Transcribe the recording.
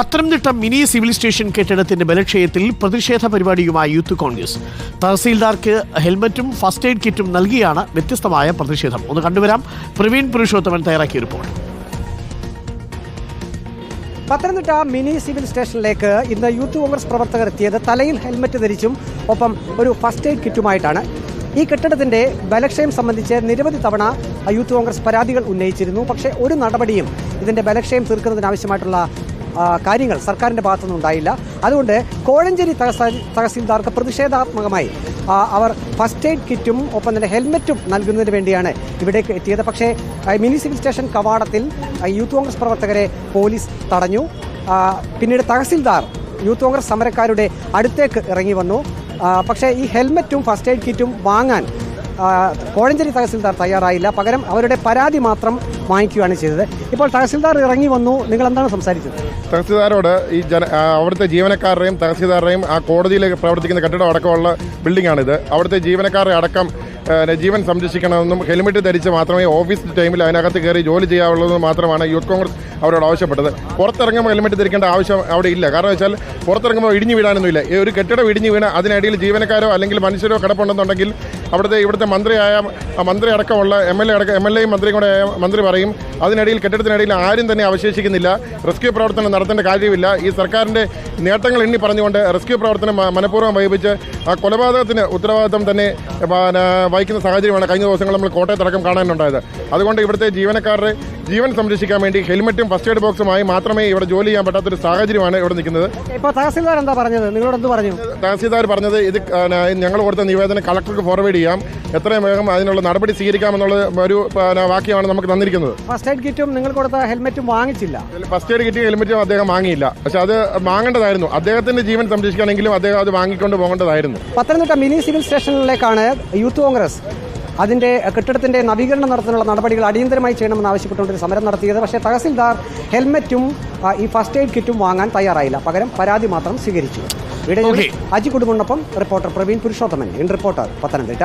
Pathanamthitta mini civil station കെട്ടിടത്തിന്റെ ബലക്ഷയത്തിൽ പ്രതിഷേധ പരിപാടിയുമായി യൂത്ത് കോൺഗ്രസ്. തഹസീൽദാർക്ക് ഹെൽമറ്റും ഫസ്റ്റ് എയ്ഡ് കിറ്റും നൽകിയാണ് വ്യത്യസ്തമായ പ്രതിഷേധം. ഒന്ന് കണ്ടുവരാം. പ്രവീൺ പുരുഷോത്തമൻ തയ്യാറാക്കിയ റിപ്പോർട്ട് പത്തനംതിട്ട മിനി സിവിൽ സ്റ്റേഷനിലേക്ക് ഇന്ന് യൂത്ത് കോൺഗ്രസ് പ്രവർത്തകർ എത്തിയത് തലയിൽ ഹെൽമറ്റ് ധരിച്ചും ഒപ്പം ഒരു ഫസ്റ്റ് എയ്ഡ് കിറ്റുമായിട്ടാണ്. ഈ കെട്ടിടത്തിന്റെ ബലക്ഷയം സംബന്ധിച്ച് നിരവധി തവണ യൂത്ത് കോൺഗ്രസ് പരാതികൾ ഉന്നയിച്ചിരുന്നു. പക്ഷേ ഒരു നടപടിയും ഇതിന്റെ ബലക്ഷയം തീർക്കുന്നതിനാവശ്യമായിട്ടുള്ള കാര്യങ്ങൾ സർക്കാരിന്റെ ഭാഗത്തുനിന്ന് ഉണ്ടായില്ല. അതുകൊണ്ട് കോഴഞ്ചേരി തഹസ- തഹസീൽദാർക്ക് പ്രതിഷേധാത്മകമായി അവർ ഫസ്റ്റ് എയ്ഡ് കിറ്റും ഒപ്പം തന്നെ ഹെൽമെറ്റും നൽകുന്നതിന് വേണ്ടിയാണ് ഇവിടേക്ക് എത്തിയത്. പക്ഷേ സിവിൽ സ്റ്റേഷൻ കവാടത്തിൽ യൂത്ത് കോൺഗ്രസ് പ്രവർത്തകരെ പോലീസ് തടഞ്ഞു. പിന്നീട് തഹസീൽദാർ യൂത്ത് കോൺഗ്രസ് സമരക്കാരുടെ അടുത്തേക്ക് ഇറങ്ങി വന്നു. പക്ഷേ ഈ ഹെൽമറ്റും ഫസ്റ്റ് എയ്ഡ് കിറ്റും വാങ്ങാൻ കോഴഞ്ചേരി തഹസിൽദാർ തയ്യാറായില്ല. പകരം അവരുടെ പരാതി മാത്രം വാങ്ങിക്കുകയാണ് ചെയ്തത്. ഇപ്പോൾ തഹസിൽദാർ ഇറങ്ങി വന്നു. നിങ്ങൾ എന്താണ് സംസാരിച്ചത്? തഹസിൽദാരോട് ഈ ജന അവിടുത്തെ ജീവനക്കാരുടെയും തഹസിൽദാരുടെയും ആ കോടതിയിൽ പ്രവർത്തിക്കുന്ന കെട്ടിടം അടക്കമുള്ള ബിൽഡിംഗാണിത് അവിടുത്തെ ജീവനക്കാരുടെ അടക്കം ജീവൻ സംരക്ഷിക്കണമെന്നും ഹെൽമെറ്റ് ധരിച്ച് മാത്രമേ ഓഫീസ് ടൈമിൽ അതിനകത്ത് കയറി ജോലി ചെയ്യാവുള്ളതെന്ന് മാത്രമാണ് യൂത്ത് കോൺഗ്രസ് അവരോട് ആവശ്യപ്പെട്ടത്. പുറത്തിറങ്ങുമ്പോൾ ഹെൽമെറ്റ് ധരിക്കേണ്ട ആവശ്യം അവിടെ ഇല്ല. കാരണം വെച്ചാൽ പുറത്തിറങ്ങുമ്പോൾ ഇടിഞ്ഞു വീഴാനൊന്നുമില്ല. ഒരു കെട്ടിടം ഇടിഞ്ഞു വീണ അതിനിടയിൽ ജീവനക്കാരോ അല്ലെങ്കിൽ മനുഷ്യരോ കിടപ്പുണ്ടെന്നുണ്ടെങ്കിൽ അവിടുത്തെ ഇവിടുത്തെ മന്ത്രിയായ മന്ത്രി അടക്കമുള്ള എം എൽ എ അടക്കം എം എൽ എയും മന്ത്രിയും കൂടെ മന്ത്രി പറയും അതിനിടയിൽ കെട്ടിടത്തിനിടയിൽ ആരും തന്നെ അവശേഷിക്കുന്നില്ല റെസ്ക്യൂ പ്രവർത്തനം നടത്തേണ്ട കാര്യമില്ല. ഈ സർക്കാരിന്റെ നേട്ടങ്ങൾ എണ്ണി പറഞ്ഞുകൊണ്ട് റെസ്ക്യൂ പ്രവർത്തനം മനഃപൂർവം വൈകിപ്പിച്ച് ആ കൊലപാതകത്തിന് ഉത്തരവാദിത്തം തന്നെ വഹിക്കുന്ന സാഹചര്യമാണ് കഴിഞ്ഞ ദിവസങ്ങൾ നമ്മൾ കോട്ടയത്തടക്കം കാണാനുണ്ടായത്. അതുകൊണ്ട് ഇവിടുത്തെ ജീവനക്കാരുടെ ജീവൻ സംരക്ഷിക്കാൻ വേണ്ടി ഹെൽമെറ്റും ഫസ്റ്റ് എയ്ഡ് ബോക്സുമായി മാത്രമേ ഇവിടെ ജോലി ചെയ്യാൻ പറ്റാത്തൊരു സാഹചര്യമാണ് ഇവിടെ നിൽക്കുന്നത്. ഇപ്പോൾ തഹസീൽദാർ എന്താ പറഞ്ഞത്? നിങ്ങളോട് എന്ത് പറഞ്ഞു? തഹസീൽദാർ പറഞ്ഞത് ഇത് ഞങ്ങൾ കൊടുത്ത നിവേദനം കളക്ടർക്ക് ഫോർവേഡ് ചെയ്യാം. എത്രയും വേഗം അതിനുള്ള നടപടി സ്വീകരിക്കാമെന്നുള്ള ഒരു വാക്യമാണ് നമുക്ക് തന്നിരിക്കുന്നത്. ഫസ്റ്റ് എയ്ഡ് കിറ്റും നിങ്ങൾ കൊടുത്ത ഹെൽമെറ്റും വാങ്ങിച്ചില്ല. ഫസ്റ്റ് എയ്ഡ് കിറ്റും ഹെൽമെറ്റും അദ്ദേഹം വാങ്ങിയില്ല. പക്ഷെ അത് വാങ്ങേണ്ടതായിരുന്നു. അദ്ദേഹത്തിന്റെ ജീവൻ സംരക്ഷിക്കാനെങ്കിലും അദ്ദേഹം അത് വാങ്ങിക്കൊണ്ട് പോകേണ്ടതായിരുന്നു. പത്തനംതിട്ട മിനി സിവിൽ സ്റ്റേഷനിലേക്കാണ് യൂത്ത് കോൺഗ്രസ് അതിന്റെ കെട്ടിടത്തിന്റെ നവീകരണം നടത്താനുള്ള നടപടികൾ അടിയന്തരമായി ചെയ്യണമെന്ന് ആവശ്യപ്പെട്ടുകൊണ്ട് ഒരു സമരം നടത്തിയത്. പക്ഷേ തഹസിൽദാർ ഹെൽമറ്റും ഈ ഫസ്റ്റ് എയ്ഡ് കിറ്റും വാങ്ങാൻ തയ്യാറായില്ല. പകരം പരാതി മാത്രം സ്വീകരിച്ചു. ഇവിടെ. Aji കുടുംബനൊപ്പം reporter Praveen Purushothaman in reporter Pathanamthitta.